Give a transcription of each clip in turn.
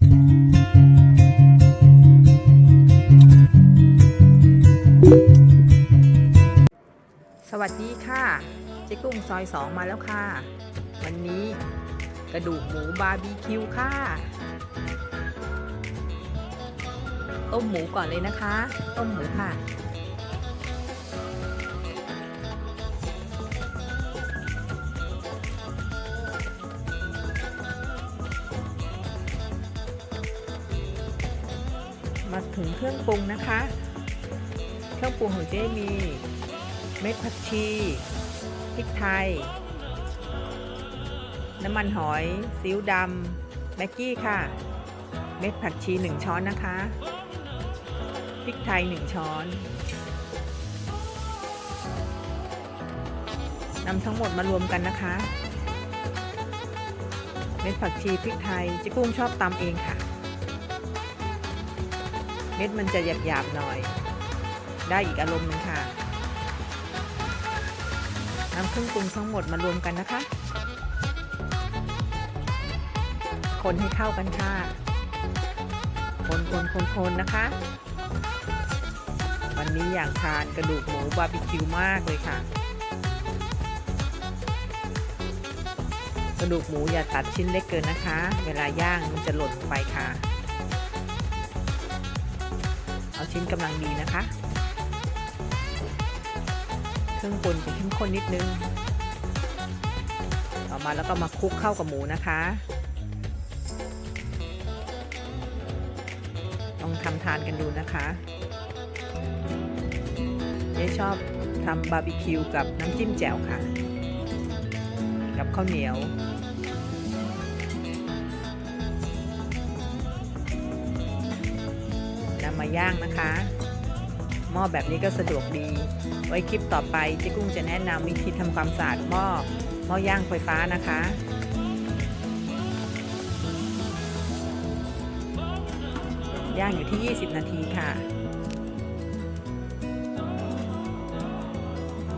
สวัสดีค่ะเจ๊กุ้งซอยสองมาแล้วค่ะ วันนี้กระดูกหมูบาร์บีคิวค่ะ ต้มหมูก่อนเลยนะคะ ต้มหมูค่ะ มาถึงเครื่องปรุงนะคะ เครื่องปรุงของเจ๊มี เม็ดผักชีพริกไทย น้ำมันหอยซีอิ๊วดำแม็กกี้ค่ะ เม็ดผักชี 1 ช้อนนะคะพริกไทย 1 ช้อนนำทั้งหมดมารวมกันนะคะ เม็ดผักชีพริกไทยเจ๊กุ้งชอบตำเองค่ะ ม็ดมันจะหยาบๆหน่อย ได้อีกอารมณ์หนึงค่ะนำเครื่องปรุงทั้งหมดมารวมกันนะคะ คนให้เข้ากันค่ะ คนคนคนคนนะคะ วันนี้อยากทานกระดูกหมูบาร์บีคิวมากเลยค่ะ กระดูกหมูอย่าตัดชิ้นเล็กเกินนะคะ เวลาย่างมันจะหล่นลงไปค่ะ เอาชิ้นกำลังดีนะคะ เครื่องปรุงจะเข้มข้นนิดนึง ต่อมาแล้วก็มาคลุกเข้ากับหมูนะคะลองทำทานกันดูนะคะเจ๊ชอบทำบาร์บีคิวกับน้ำจิ้มแจ่วค่ะ กับข้าวเหนียว มาย่างนะคะ หม้อแบบนี้ก็สะดวกดี ไว้คลิปต่อไปเจ๊กุ้งจะแนะนำวิธีทำความสะอาดหม้อหม้อย่างไฟฟ้านะคะย่างอยู่ที่ 20 นาทีค่ะ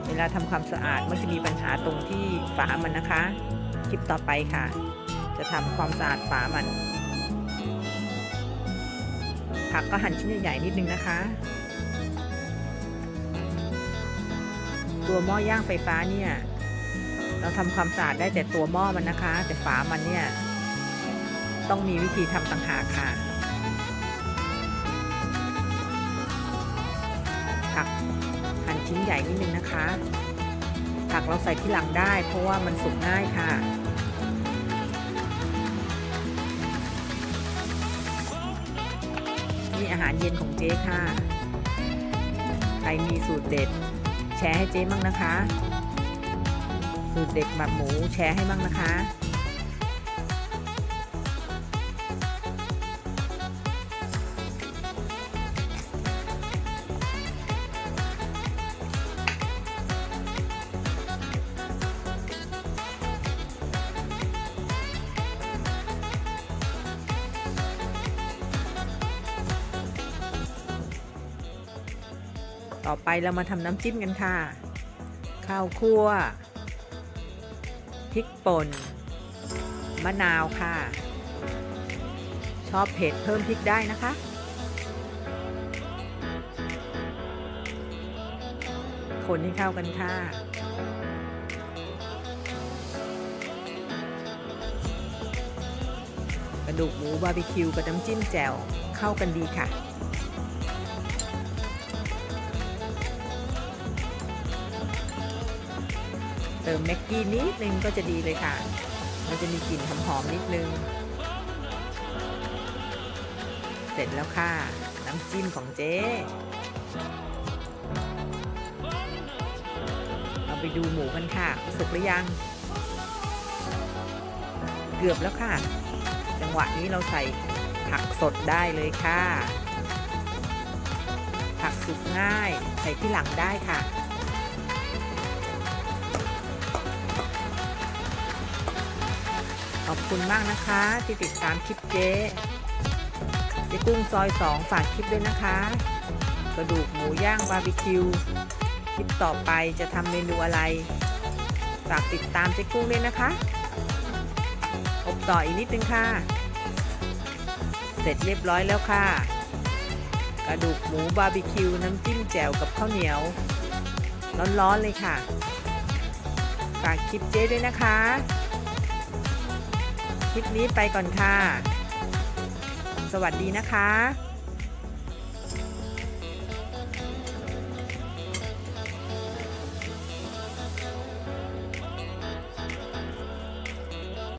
เวลาทำความสะอาดมันจะมีปัญหาตรงที่ฝามันนะคะ คลิปต่อไปค่ะ จะทำความสะอาดฝามัน ผักก็หั่นชิ้นใหญ่ๆนิดนึงนะคะ ตัวหม้อย่างไฟฟ้าเนี่ย เราทำความสะอาดได้แต่ตัวหม้อมันนะคะ แต่ฝามันเนี่ย ต้องมีวิธีทำต่างหากค่ะ ผักหั่นชิ้นใหญ่นิดนึงนะคะ ผักเราใส่ที่หลังได้ เพราะว่ามันสุกง่ายค่ะ นี่อาหารเย็นของเจ๊ค่ะ ใครมีสูตรเด็ด แชร์ให้เจ๊มั่งนะคะ สูตรเด็ดหมักหมูแชร์ให้มั่งนะคะ ต่อไปเรามาทำน้ำจิ้มกันค่ะ ข้าวคั่ว พริกป่น มะนาวค่ะ ชอบเผ็ดเพิ่มพริกได้นะคะ คนให้เข้ากันค่ะกระดูกหมูบาร์บีคิวกับน้ำจิ้มแจ่วเข้ากันดีค่ะ เติมแม็กกี้นิดนึงก็จะดีเลยค่ะ มันจะมีกลิ่นหอมๆนิดนึง เสร็จแล้วค่ะ น้ำจิ้มของเจ๊เราไปดูหมูกันค่ะ สุกหรือยัง เกือบแล้วค่ะ จังหวะนี้เราใส่ผักสดได้เลยค่ะ ผักสุกง่าย ใส่ที่หลังได้ค่ะ ขอบคุณมากนะคะ ที่ติดตามคลิปเจ๊เจ๊กุ้งซอยสองฝากคลิปด้วยนะคะ กระดูกหมูย่างบาร์บีคิวคลิปต่อไปจะทำเมนูอะไร ฝากติดตามเจ๊กุ้งด้วยนะคะ อบต่ออีกนิดนึงค่ะ เสร็จเรียบร้อยแล้วค่ะ กระดูกหมูบาร์บีคิวน้ำจิ้มแจ่วกับข้าวเหนียว ร้อนๆเลยค่ะ ฝากคลิปเจ๊ด้วยนะคะ คลิปนี้ไปก่อนค่ะ สวัสดีนะคะ